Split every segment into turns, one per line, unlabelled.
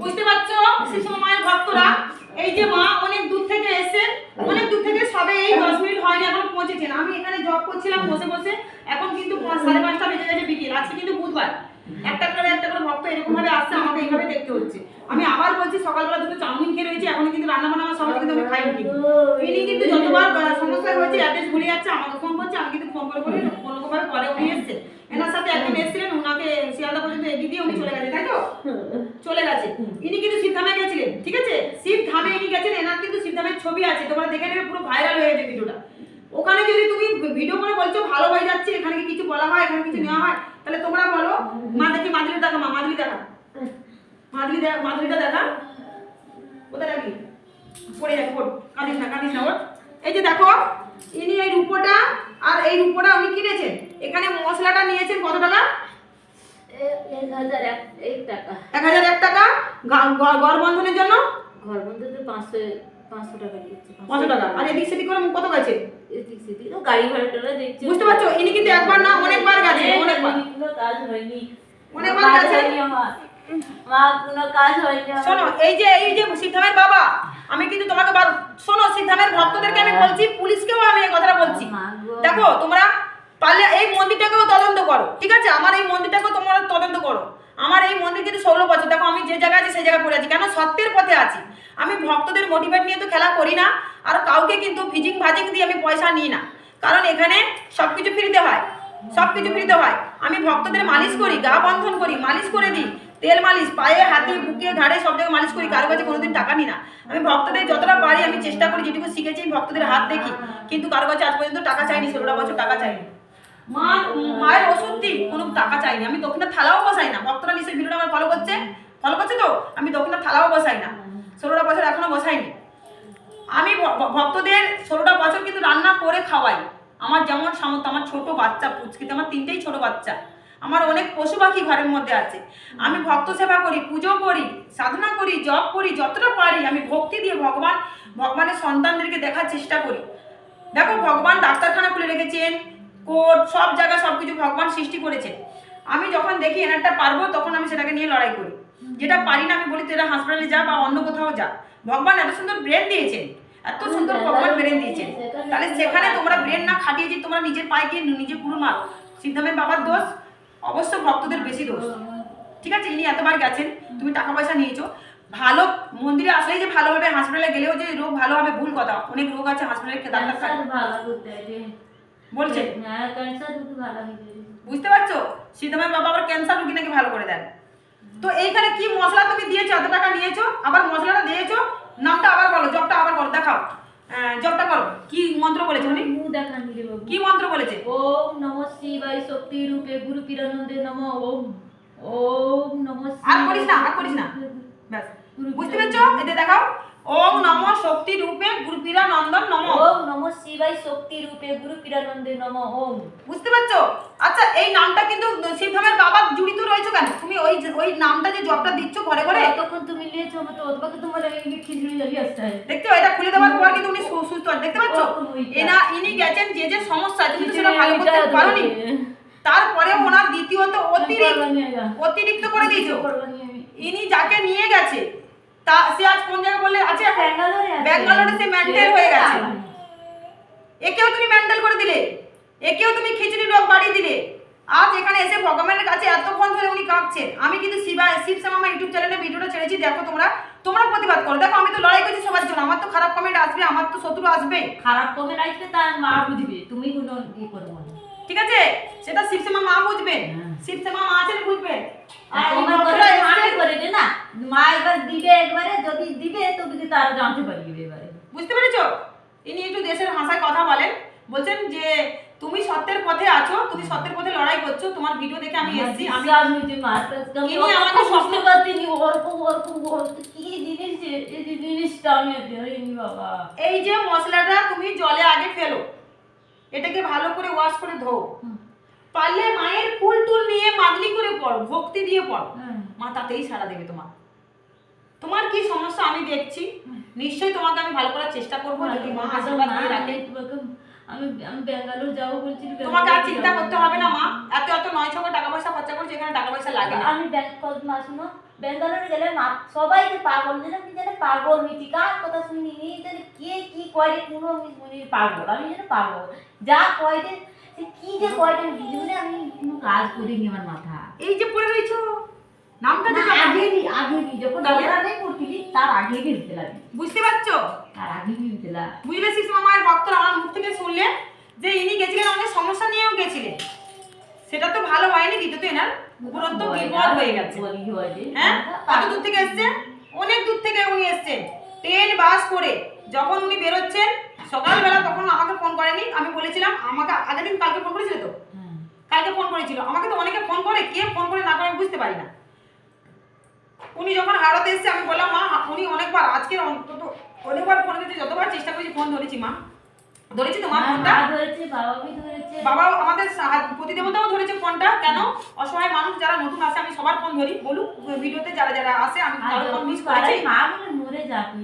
বুঝতে পারছ শিশু মায়ের ভক্তরা এই যে মা অনেক দূর থেকে এসেছেন অনেক দূর থেকে সবে এই দশ মিনিট হয়নি এখন পৌঁছেছেন আমি এখানে জব করছিলাম, বসে বসে। এখন কিন্তু সাড়ে পাঁচটা বেজে গেছে বিকেল, আজকে কিন্তু বুধবার। একটা করে একটা করে ভক্ত এরকম ভাবে আসছে, আমাকে এইভাবে দেখতে হচ্ছে। আমি আবার বলছি, সকালবেলা দুটো চাউমিন খেয়ে রয়েছি এখন কিন্তু রান্না বান্না আমার কিন্তু আমি খাইনি ইনি কিন্তু যতবার সমস্যা হয়েছে অ্যাড্রেস ভুলে যাচ্ছে, আমাকে ফোন করছে, আমি কিন্তু ফোন করে করে কোনো ভাবে পরে উনি এসছে এনার সাথে একজন এসেছিলেন ওনাকে শিয়ালদা পর্যন্ত এগিয়ে দিয়ে উনি চলে গেছে, তাই তো? চলে গেছে। ইনি কিন্তু সিদ্ধামে গেছিলেন, ঠিক আছে? সিদ্ধামে ইনি গেছেন, এনার কিন্তু সিদ্ধামের ছবি আছে, তোমরা দেখে নেবে, পুরো ভাইরাল হয়ে গেছে ভিডিওটা। ওখানে যদি তুমি ভিডিও করে বলছো, ভালো হয়ে যাচ্ছে, এখানে কিছু বলা হয়, এখানে কিছু নেওয়া হয় তাহলে তোমরা বলো মা দেখি মাদুরি দেখা মা? মাদুরি দেখা। মাদুরি দেখা মাদুরিটা দেখা। কোথায় রাখি পড়ে যাবে পড়। কাঁদিস না কাঁদিস না ওর এই যে দেখো ইনি এই রূপোটা আর এই রূপোটা উনি কিনেছেন। এখানে মশলাটা নিয়েছেন কত টাকা?
এক হাজার এক টাকা।
এক হাজার এক টাকা। গা- গড় বন্ধনের জন্য?
ঘর বন্ধু তো পাঁচশো পাঁচশো টাকা দিচ্ছে
পাঁচশো টাকা? আর এদিক সেদিক করে কত গেছে?
এদিক সেদিক তো গাড়ি ভাড়া টাড়া
বুঝতে পারছ? ইনি কিন্তু একবার না অনেকবার গেছে অনেকবার।
কোনো কাজ হয়নি।
অনেকবার গেছে।
মা কোনো কাজ হয়নি
শোনো এই যে এই যে সিদ্ধামের বাবা আমি কিন্তু তোমাকে শোনো সিদ্ধামের ভক্তদেরকে আমি বলছি পুলিশকেও আমি এই কথাটা বলছি। দেখো তোমরা পারলে এই মন্দিরটাকেও তদন্ত করো ঠিক আছে? আমার এই মন্দিরটাকেও তোমরা তদন্ত করো। আমার এই মন্দির কিন্তু ষোলো বছর দেখো আমি যে জায়গায় আছি সেই জায়গায় পড়ে আছি। কেন? সত্যের পথে আছি। আমি ভক্তদের মোটিভেট নিয়ে তো খেলা করি না, আর কাউকে কিন্তু ভিজিং ভাজিং দিয়ে আমি পয়সা নিই না। কারণ এখানে সব কিছু ফ্রিতে হয় সব কিছু ফ্রিতে হয়। আমি ভক্তদের মালিশ করি, গা বন্ধন করি, মালিশ করে দিই। তেল মালিশ, পায়ে, হাতে, বুকে, ঘাড়ে সব জায়গায় মালিশ করি, কারও কাছে কোনোদিন টাকা নিই না। আমি ভক্তদের যতটা পারি, আমি চেষ্টা করি, যেটুকু শিখেছি ভক্তদের হাত দেখি। কিন্তু কারও কাছে আজ পর্যন্ত টাকা চাইনি, ষোলোটা বছর টাকা চাইনি। মা, মায়ের ওষুধ দিই, কোনো টাকা চাইনি। আমি দক্ষিণা থালাও বসাই না। ভক্তরা নিশ্চয়ই ভিডিওটা আমার ফলো করছে? ফলো করছে তো? আমি দক্ষিণা থালাও বসাই না। ষোলোটা বছর এখনও বসাইনি। আমি ভক্তদের ষোলোটা বছর কিন্তু রান্না করে খাওয়াই। আমার যেমন সামর্থ্য, আমার ছোট বাচ্চা, পুচকিতে আমার তিনটেই ছোট বাচ্চা। আমার অনেক পশু পাখি ঘরের মধ্যে আছে। আমি ভক্ত সেবা করি, পুজো করি, সাধনা করি, জপ করি, যতটা পারি, আমি ভক্তি দিয়ে ভগবান, ভগবানের সন্তানদেরকে দেখার চেষ্টা করি। দেখো, ভগবান ডাক্তারখানা খুলে রেখেছেন, কোর্ট, সব জায়গা সব কিছু ভগবান সৃষ্টি করেছেন। আমি যখন দেখি এনারটা পারব, তখন আমি সেটাকে নিয়ে লড়াই করি। যেটা পারি না আমি বলি তুই এরা হাসপাতালে যা বা অন্য কোথাও যা। ভগবান এত সুন্দর ব্রেন দিয়েছেন এত সুন্দর ভগবান ব্রেন দিয়েছেন। তাহলে সেখানে তোমরা ব্রেন না খাটিয়ে যে তোমরা নিজের পায়ে গিয়ে নিজে পুরো মার সিদ্ধামের বাবার দোষ অবশ্য ভক্তদের বেশি দোষ। ঠিক আছে ইনি এতবার গেছেন তুমি টাকা পয়সা নিয়েছো। ভালো মন্দিরে আসলেই যে ভালোভাবে হাসপাতালে গেলেও যে রোগ ভালো হবে ভুল কথা। অনেক রোগ আছে হাসপাতালে ডাক্তার বলছে।
হ্যাঁ হয়ে
বুঝতে পারছ? সীতামের বাবা আবার ক্যান্সার রুগী নাকি ভালো করে দেন। তো এইখানে কি মশলা তুমি দিয়েছ? এত টাকা নিয়েছো? আবার মশলাটা দিয়েছ? নামটা আবার বলো জবটা আবার বলো দেখাও। জবটা করো। কি মন্ত্র বলেছে উনি
বাবু।
কি মন্ত্র বলেছে?
ওম নম শিবায় শক্তি রূপে গুরু পিরানন্দে নম ওম ওম নম
আর করিস না, আর করিস না। ব্যাস। বুঝতে পেরেছ? এতে দেখাও। ওম নম শক্তি রূপে গুরুপীরা নন্দন নম।
ওম নম শিবায় শক্তি রূপে গুরু পিরানন্দে নম ওম।
বুঝতে পারছ? আচ্ছা এই নামটা কিন্তু শিবধামের বাবা জড়িত রয়েছে কেন? তুমি ওই ওই নামটা যে জবটা দিচ্ছ ঘরে ঘরে?
তখন তুমি নিয়েছো তো তোমাকে তোমার এই খিচুড়ি জ্বালিয়ে আসতে হয়।
দেখতে এটা খুলে দেওয়ার পর কিন্তু উনি সুস্থ আছে দেখতে পাচ্ছ? এনা ইনি গেছেন যে যে সমস্যা তুমি সেটা ভালো করতে পারোনি। তারপরে ওনার দ্বিতীয়ত অতিরিক্ত অতিরিক্ত করে দিয়েছ। ইনি যাকে নিয়ে গেছে তা সে আজ কোন জায়গায় বললে আছে। ব্যাঙ্গালোরে সে মেন্টাল হয়ে গেছে। একেও তুমি মেন্টাল করে দিলে একেও তুমি খিচুড়ি রোগ বাড়িয়ে দিলে। আজ এখানে এসে ভগবানের কাছে এতক্ষণ ধরে উনি কাঁদছেন। আমি কিন্তু শিবা শিব শ্যামা ইউটিউব চ্যানেলে ভিডিওটা ছেড়েছি দেখো তোমরা। তোমরা প্রতিবাদ করো। দেখো আমি তো লড়াই করছি সবার জন্য। আমার তো খারাপ কমেন্ট আসবে আমার তো শত্রু আসবে।
খারাপ কমে আসবে তার মা বুঝবে। তুমি কোনো ই করব না।
ঠিক আছে? সেটা শিব শ্যামা মা বুঝবেন।
হ্যাঁ।
শিব শ্যামা মা আছেন বুঝবেন।
না। মা এবার দিবে একবারে যদি দিবে তুমি কিন্তু আরও জানতে পারবি এবারে।
বুঝতে পেরেছ? ইনি একটু দেশের ভাষায় কথা বলেন। বলছেন যে তুমি সত্যের পথে আছো তুমি সত্যের পথে লড়াই করছ। তোমার ভিডিও দেখে আমি এসেছি আমি ইনি আমাকে স্বপ্ন-
ওরকম ওরকম কি জিনিস এই জিনিসটা আমি বাবা।
এই যে মশলাটা তুমি জলে আগে ফেলো। এটাকে ভালো করে ওয়াশ করে ধো। পারলে মায়ের ফুল টুল নিয়ে মাদলি করে পড়ো ভক্তি দিয়ে পড়ো। মা তাতেই সাড়া দেবে তোমার। তোমার কি সমস্যা আমি দেখছি। নিশ্চয়ই তোমাকে আমি ভালো করার চেষ্টা করব যদি মা আশীর্বাদ দিয়ে রাখে।
আমি আমি ব্যাঙ্গালোর যাব বলছি
তোমাকে আর চিন্তা করতে হবে না মা। এত এত নয় ছকে টাকা পয়সা খরচা করছে এখানে টাকা পয়সা লাগে
আমি ব্যাংক মা শুনো ব্যাঙ্গালোরে গেলে মা সবাইকে পাগল যেন কি যেন পাগল মিটি কার কথা শুনি নি যেন কে কি কয় রে কোনো আমি শুনি পাগল আমি যেন পাগল। যা কয় রে সে কি যে কয় রে জীবনে আমি কোনো কাজ করিনি আমার মাথা
এই যে পড়ে রয়েছো নামটা যে
আগে নি আগে নি যখন
তবে?
নেই করছিলি তার আগে গেলতে লাগে
বুঝতে পারছ?
তার আগে গেলতে লাগে
বুঝলে শিশু মামার ভক্তরা আমার মুখ থেকে শুনলেন যে ইনি গেছিলেন অনেক সমস্যা নিয়েও গেছিলেন। সেটা তো ভালো হয়নি কিন্তু তো এনার উপরন্ত বিপদ হয়ে গেছে।
বলি। হ্যাঁ?
কত দূর থেকে এসছেন? অনেক দূর থেকে উনি এসছেন। ট্রেন বাস করে যখন উনি বেরোচ্ছেন সকালবেলা তখন আমাকে ফোন করেনি আমি বলেছিলাম আমাকে আগের দিন কালকে ফোন করেছিল তো?
হ্যাঁ।
কালকে ফোন করেছিল। আমাকে তো অনেকে ফোন করে কে ফোন করে না করে আমি বুঝতে পারি না। উনি যখন হারাতে এসছে আমি বললাম মা উনি অনেকবার আজকে অন্তত অনেকবার ফোন করেছে যতবার চেষ্টা করেছি ফোন ধরেছি মা। ধরেছি তো মা
হ্যাঁ,
ফোনটা
বাবা
আমাদের প্রতিদেবতাও ধরেছে ফোনটা কেন? অসহায় মানুষ যারা নতুন আসে আমি সবার ফোন ধরি। বলুক ভিডিওতে যারা যারা আসে আমি ফোন মিস করেছি।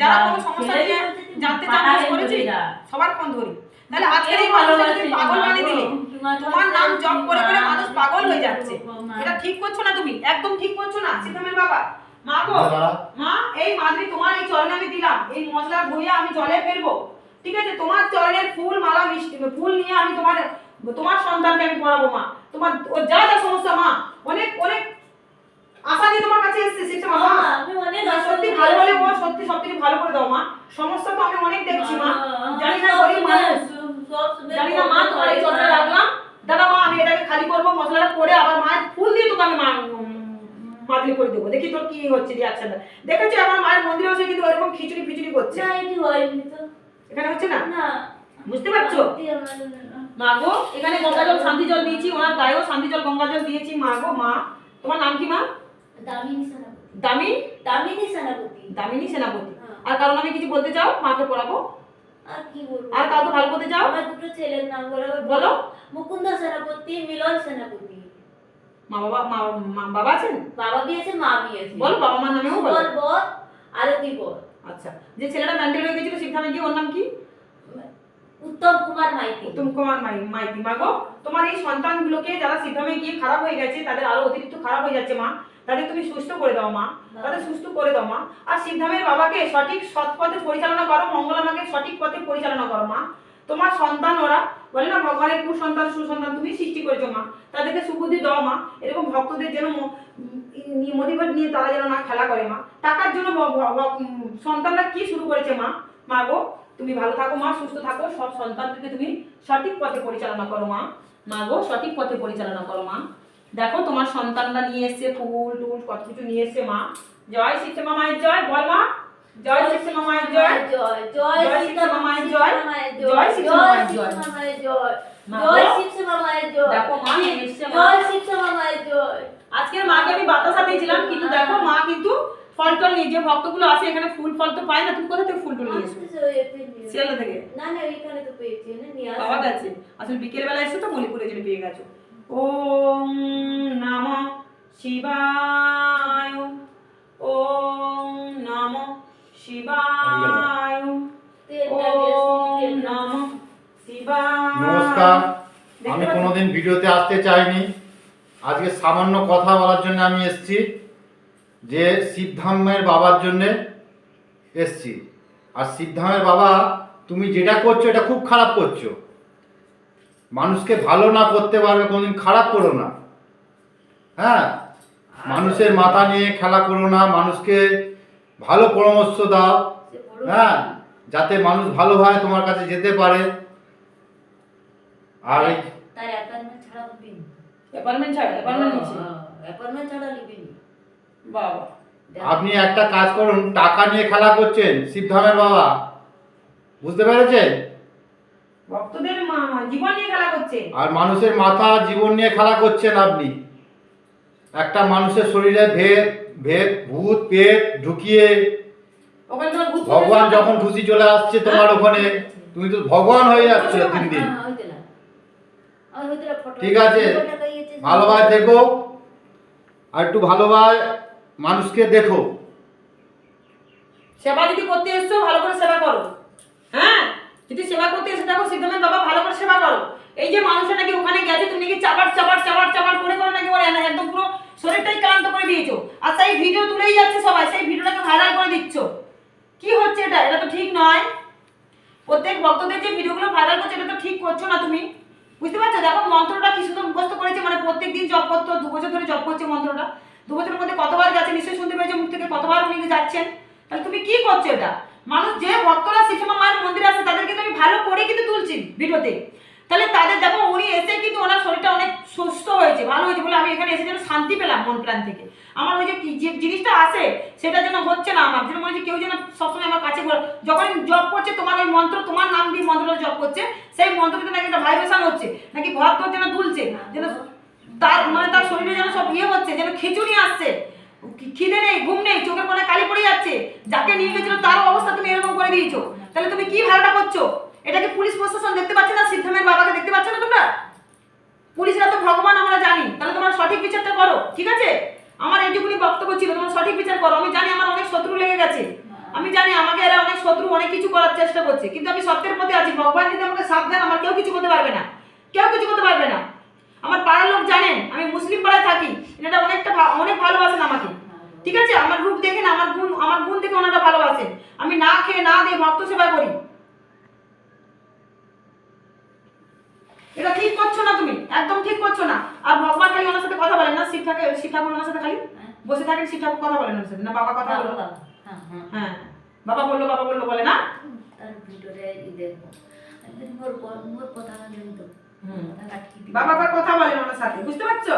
যারা কোনো সমস্যা নিয়ে জানতে চান মিস করেছি সবার ফোন ধরি। তাহলে আজকের এই তুমি পাগল
মা
বানিয়ে দিলে?
তোমার
নাম জপ করে করে মানুষ পাগল হয়ে যাচ্ছে। এটা ঠিক করছ না তুমি? একদম ঠিক করছ না সিদ্ধামের বাবা। মা গো মা এই মাদ্রি তোমার এই চরণে আমি দিলাম। এই মশলা ধুয়ে আমি জলে ফেলব। ঠিক আছে? তোমার চরণের ফুল মালা মিষ্টি ফুল নিয়ে আমি তোমার তোমার সন্তানকে আমি পড়াবো মা। তোমার ও যা যা সমস্যা মা। অনেক অনেক আশা নিয়ে তোমার কাছে এসেছে শিক্ষা মা
মা, আমি অনেক
সত্যি ভালো
এসেছি।
ও সত্যি সবকিছু ভালো করে দাও মা। সমস্যা তো আমি অনেক দেখছি মা।
মা,
জানি না গরিব মানুষ। জানি না মা তোমার এই চরণে রাখলাম। দাদা মা আমি এটাকে খালি করব মশলাটা করে আবার মায়ের ফুল দিয়ে তোকে আমি মা মাদলি করে দেবো। দেখি তোর কি হচ্ছে রিয়াকশনটা দেখেছি আমার মায়ের মন্দিরে বসে কিন্তু ওরকম খিচুড়ি ফিচুড়ি করছে।
না, এটি হয়নি তো।
এখানে হচ্ছে না?
না।
বুঝতে পারছ? এখানে গঙ্গা জল শান্তি জল দিয়েছি ওনার গায়েও শান্তি জল গঙ্গা জল দিয়েছি। মা তোমার নাম কি মা?
দামিনী সেনাপতি।
দামি?
দামিনী সেনাপতি।
দামিনী সেনাপতি।
হ্যাঁ।
আর কারণ আমি কিছু বলতে চাও মাকে পড়াবো?
আর
কাউকে ভালো করতে চাও?
আমার দুটো ছেলের নাম বলো।
বলো।
মুকুন্দ সেনাপতি মিলন সেনাপতি।
মা বাবা মা বাবা আছেন?
বাবা বিয়েছে মা বিয়েছে।
বলো বাবা মার নামেও বলো।
বল বল আরতি বল
আচ্ছা যে ছেলেটা মেন্টাল হয়ে গেছিল সিদ্ধামে গিয়ে ওর নাম কি?
উত্তম কুমার মাইতি।
উত্তম কুমার মাই মাইতি। মা গো তোমার এই সন্তানগুলোকে যারা সিদ্ধামে গিয়ে খারাপ হয়ে গেছে তাদের আরও অতিরিক্ত খারাপ হয়ে যাচ্ছে মা। তাদের তুমি সুস্থ করে দাও মা। তাদের সুস্থ করে দাও মা। আর সিদ্ধামের বাবাকে সঠিক সৎ পথে পরিচালনা করো মঙ্গলামাকে সঠিক পথে পরিচালনা করো মা। তোমার সন্তান ওরা বলে না ভগবানের কুসন্তান সুসন্তান তুমি সৃষ্টি করেছ মা। তাদেরকে সুবুদ্ধি দাও মা। এরকম ভক্তদের যেন মোটিভেট নিয়ে তারা যেন না খেলা করে মা। টাকার জন্য সন্তানরা কি শুরু করেছে মা? মা গো তুমি ভালো থাকো মা সুস্থ থাকো। সব সন্তানদেরকে তুমি সঠিক পথে পরিচালনা করো মা। মা গো সঠিক পথে পরিচালনা করো মা। দেখো তোমার সন্তানরা নিয়ে এসছে ফুল টুল কত কিছু নিয়ে এসছে মা। জয় শিক্ষা মায়ের জয় বল মা। জয় শিক্ষা মায়ের জয়।
জয়। জয়
জয়
সীতা
সীতা
মায়ের
মায়ের
জয়।
জয়,
জয়।
জয়
জয়
সীতা মায়ের জয়।
জয়
মা
জয়।
গো,
সীতা মায়ের জয়।
দেখো মা
জয় সীতা মায়ের জয়।
আজকের মাকে আমি বাতাসা দিয়েছিলাম কিন্তু দেখো মা কিন্তু ফল টল নিয়ে যে ভক্তগুলো আসে এখানে ফুল ফল তো পায় না তুমি কোথা থেকে ফুল টল নিয়ে এসো শিয়ালদা থেকে?
না না এখানে তো পেয়েছি না নিয়ে আসো।
পাওয়া গেছে। আসলে বিকেল বেলা এসে তো মণিপুরে জন্য পেয়ে গেছো। ওম নম শিবায়। ওম নম শিবায়। ওম নম শিবায়।
নমস্কার আমি কোনোদিন ভিডিওতে আসতে চাইনি। আজকে সামান্য কথা বলার জন্য আমি এসেছি যে সিদ্ধামের বাবার জন্য এসছি। আর সিদ্ধামের বাবা তুমি যেটা করছ এটা খুব খারাপ করছ। মানুষকে ভালো না করতে পারবে কোনোদিন খারাপ করো না। হ্যাঁ? মানুষের মাথা নিয়ে খেলা করো না মানুষকে ভালো পরামর্শ দাও। হ্যাঁ? যাতে মানুষ ভালো হয় তোমার কাছে যেতে পারে। আর
বাবা।
আপনি একটা কাজ করুন টাকা নিয়ে খেলা করছেন সিদ্ধামের বাবা। বুঝতে পেরেছেন?
ভক্তদের মা- জীবন নিয়ে খেলা করছে।
আর মানুষের মাথা জীবন নিয়ে খেলা করছেন আপনি। একটা মানুষের শরীরে ভেদ ভেদ ভূত পেট ঢুকিয়ে ভগবান যখন খুশি চলে আসছে তোমার ওখানে তুমি তো ভগবান হয়ে যাচ্ছ দিন দিন
হ্যাঁ, হইতে না। আর হইতে না, ফটো-
ঠিক আছে। ভালোভাবে থেকো আর একটু ভালোভাবে মানুষকে দেখো।
সেবা যদি করতে এসছো ভালো করে সেবা করো। হ্যাঁ? যদি সেবা করতে এসে দেখো সিদ্ধামের বাবা ভালো করে সেবা করো। এই যে মানুষটা নাকি ওখানে গেছে, তুমি নাকি চাপার চাপার চাপার চাপার করে করে নাকি ওর একদম পুরো শরীরটাই ক্লান্ত করে দিয়েছ। আর সেই ভিডিও তুলেই যাচ্ছে সবাই, সেই ভিডিওটাকে ভাইরাল করে দিচ্ছ। কি হচ্ছে এটা? এটা তো ঠিক নয়। প্রত্যেক ভক্তদের যে ভিডিওগুলো ভাইরাল করছে, এটা তো ঠিক করছ না তুমি? বুঝতে পারছ? দেখো মন্ত্রটা কি সুন্দর মুখস্থ করেছে মানে প্রত্যেক দিন জপ করতো, দু বছর ধরে জপ করছে মন্ত্রটা। দু বছরের মধ্যে কতবার গেছে, নিশ্চয়ই শুনতে পেয়েছ মুখ থেকে, কতবার উনি যাচ্ছেন। তাহলে তুমি কি করছ এটা? মানুষ যে ভক্তরা শিশুমা মায়ের মন্দিরে আসে, তাদেরকে তো আমি ভালো করে কিন্তু তুলছি ভিডিওতে। তাহলে তাদের দেখো, উনি এসে কিন্তু ওনার শরীরটা অনেক সুস্থ হয়েছে, ভালো হয়েছে বলে আমি এখানে এসে যেন শান্তি পেলাম মন প্রাণ থেকে। আমার ওই যে যে জিনিসটা আসে, সেটা যেন হচ্ছে না আমার। যেন মনে হচ্ছে কেউ যেন সবসময় আমার কাছে যখন জব করছে, তোমার ওই মন্ত্র, তোমার নাম দিয়ে মন্ত্রটা জব করছে, সেই মন্ত্রটা নাকি একটা ভাইব্রেশন হচ্ছে, নাকি তোর যেন দুলছে, যেন তার মানে তার শরীরে যেন সব ইয়ে হচ্ছে, যেন খিচুড়ি আসছে। খিদে নেই? ঘুম নেই? চোখের কোণে কালি পড়ে যাচ্ছে। যাকে নিয়ে গেছিল তার অবস্থা তুমি এরকম করে দিয়েছ। তাহলে তুমি কি ভালোটা করছ? এটাকে পুলিশ প্রশাসন দেখতে পাচ্ছে না? সিদ্ধামের বাবাকে দেখতে পাচ্ছ না তোমরা? পুলিশরা তো ভগবান, আমরা জানি। তাহলে তোমরা সঠিক বিচারটা করো, ঠিক আছে? আমার এইটুকুনি বক্তব্য ছিল, তোমরা সঠিক বিচার করো। আমি জানি আমার অনেক শত্রু লেগে গেছে। আমি জানি আমাকে এরা অনেক শত্রু, অনেক কিছু করার চেষ্টা করছে। কিন্তু আমি সত্যের প্রতি আছি। ভগবান যদি আমাকে সাথ দেন, আমার কেউ কিছু করতে পারবে না। কেউ কিছু করতে পারবে না। আমার পাড়ার লোক জানেন আমি মুসলিম পাড়ায় থাকি এটা অনেকটা অনেক ভালোবাসেন আমাকে। ঠিক আছে? আমার রূপ দেখেন আমার গুণ আমার গুণ দেখে ওনারা ভালোবাসেন। আমি না খেয়ে না দিয়ে ভক্ত সেবা করি। এটা ঠিক করছ না তুমি? একদম ঠিক করছ না। আর ভগবান খালি ওনার সাথে কথা বলেন না? শিব ঠাকুর শিব ঠাকুর ওনার সাথে খালি বসে থাকেন শিব ঠাকুর কথা বলেন ওনার সাথে। না বাবা কথা বলো
হ্যাঁ হ্যাঁ
হ্যাঁ। বাবা বলল বাবা বলল বলে না?
তার ভিতরে মোর মোর কথা না
বাবা আবার কথা বলেন ওনার সাথে বুঝতে পারছ?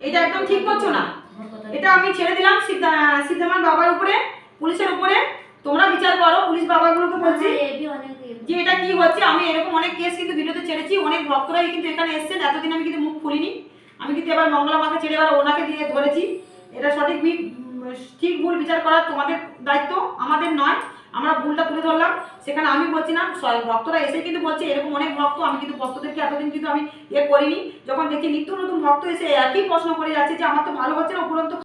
এটা একদম ঠিক করছ না। এটা আমি ছেড়ে দিলাম সিদ্ধা সিদ্ধামান বাবার উপরে পুলিশের উপরে। তোমরা বিচার করো পুলিশ বাবাগুলোকে বলছি যে এটা কি হচ্ছে আমি এরকম অনেক কেস কিন্তু ভিডিওতে ছেড়েছি অনেক ভক্তরাই কিন্তু এখানে এসেছেন এতদিন আমি কিন্তু মুখ খুলিনি। আমি কিন্তু এবার মঙ্গলা মাকে ছেড়ে এবার ওনাকে দিয়ে ধরেছি। এটা সঠিক ঠিক ভুল বিচার করার তোমাদের দায়িত্ব আমাদের নয়। আমরা ভুলটা তুলে ধরলাম, সেখানে আমি বলছি না ভক্তরা এসে কিন্তু বলছে, এরকম অনেক ভক্ত, আমি কিন্তু ভক্তদেরকে এতদিন কিন্তু আমি ইয়ে করিনি। যখন দেখি নিত্য নতুন ভক্ত এসে একই প্রশ্ন করে যাচ্ছে যে, আমার তো ভালো হচ্ছে না, উপরন্ত